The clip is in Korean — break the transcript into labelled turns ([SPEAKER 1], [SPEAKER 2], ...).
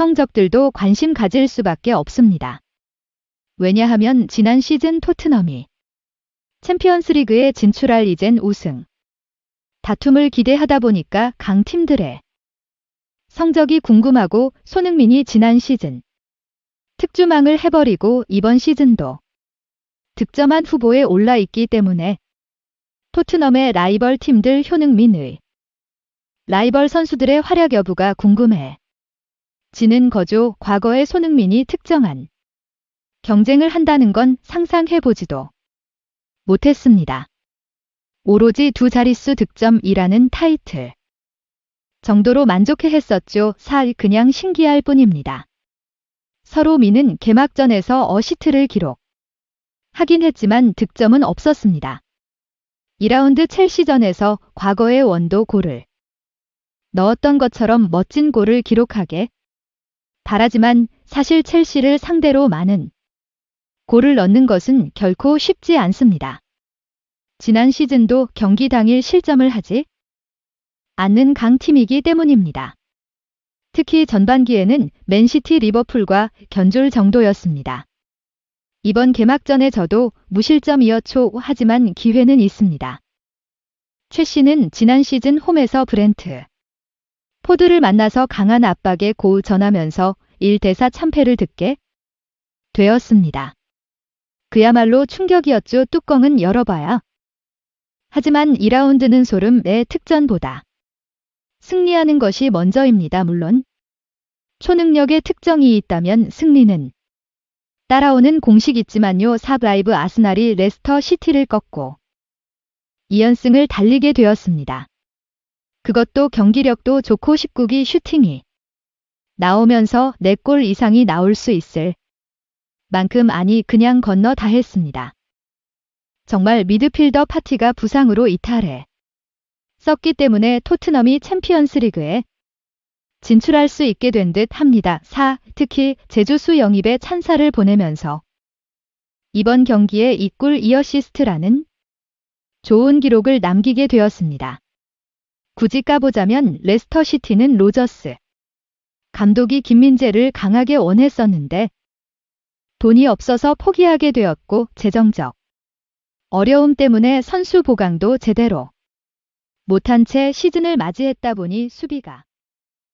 [SPEAKER 1] 성적들도 관심 가질 수밖에 없습니다. 왜냐하면 지난 시즌 토트넘이 챔피언스 리그에 진출할 이젠 우승. 다툼을 기대하다 보니까 강팀들의 성적이 궁금하고 손흥민이 지난 시즌 특주망을 해버리고 이번 시즌도 득점한 후보에 올라 있기 때문에 토트넘의 라이벌 팀들 효능민의 라이벌 선수들의 활약 여부가 궁금해. 지는 거죠. 과거의 손흥민이 특정한 경쟁을 한다는 건 상상해보지도 못했습니다. 오로지 두 자릿수 득점이라는 타이틀 정도로 만족해 했었죠. 살 그냥 신기할 뿐입니다. 서로 미는 개막전에서 어시트를 기록 하긴 했지만 득점은 없었습니다. 2라운드 첼시전에서 과거의 원도 골을 넣었던 것처럼 멋진 골을 기록하게 바라지만 사실 첼시를 상대로 많은 골을 넣는 것은 결코 쉽지 않습니다. 지난 시즌도 경기 당일 실점을 하지 않는 강팀이기 때문입니다. 특히 전반기에는 맨시티 리버풀과 견줄 정도였습니다. 이번 개막전에 저도 무실점이었죠. 하지만 기회는 있습니다. 최 씨는 지난 시즌 홈에서 브렌트 포드를 만나서 강한 압박에 고 전하면서 1대4 참패를 듣게 되었습니다. 그야말로 충격이었죠. 뚜껑은 열어봐야. 하지만 2라운드는 소름 내 특전보다 승리하는 것이 먼저입니다. 물론 초능력의 특정이 있다면 승리는 따라오는 공식 있지만요. 4라이브 아스날이 레스터 시티를 꺾고 2연승을 달리게 되었습니다. 그것도 경기력도 좋고 19기 슈팅이 나오면서 4골 이상이 나올 수 있을 만큼 아니 그냥 건너 다 했습니다. 정말 미드필더 파티가 부상으로 이탈해 썼기 때문에 토트넘이 챔피언스 리그에 진출할 수 있게 된 듯 합니다. 4. 특히 제주수 영입에 찬사를 보내면서 이번 경기에 2골 2어시스트라는 좋은 기록을 남기게 되었습니다. 굳이 까보자면 레스터 시티는 로저스 감독이 김민재를 강하게 원했었는데 돈이 없어서 포기하게 되었고 재정적 어려움 때문에 선수 보강도 제대로 못한 채 시즌을 맞이했다 보니 수비가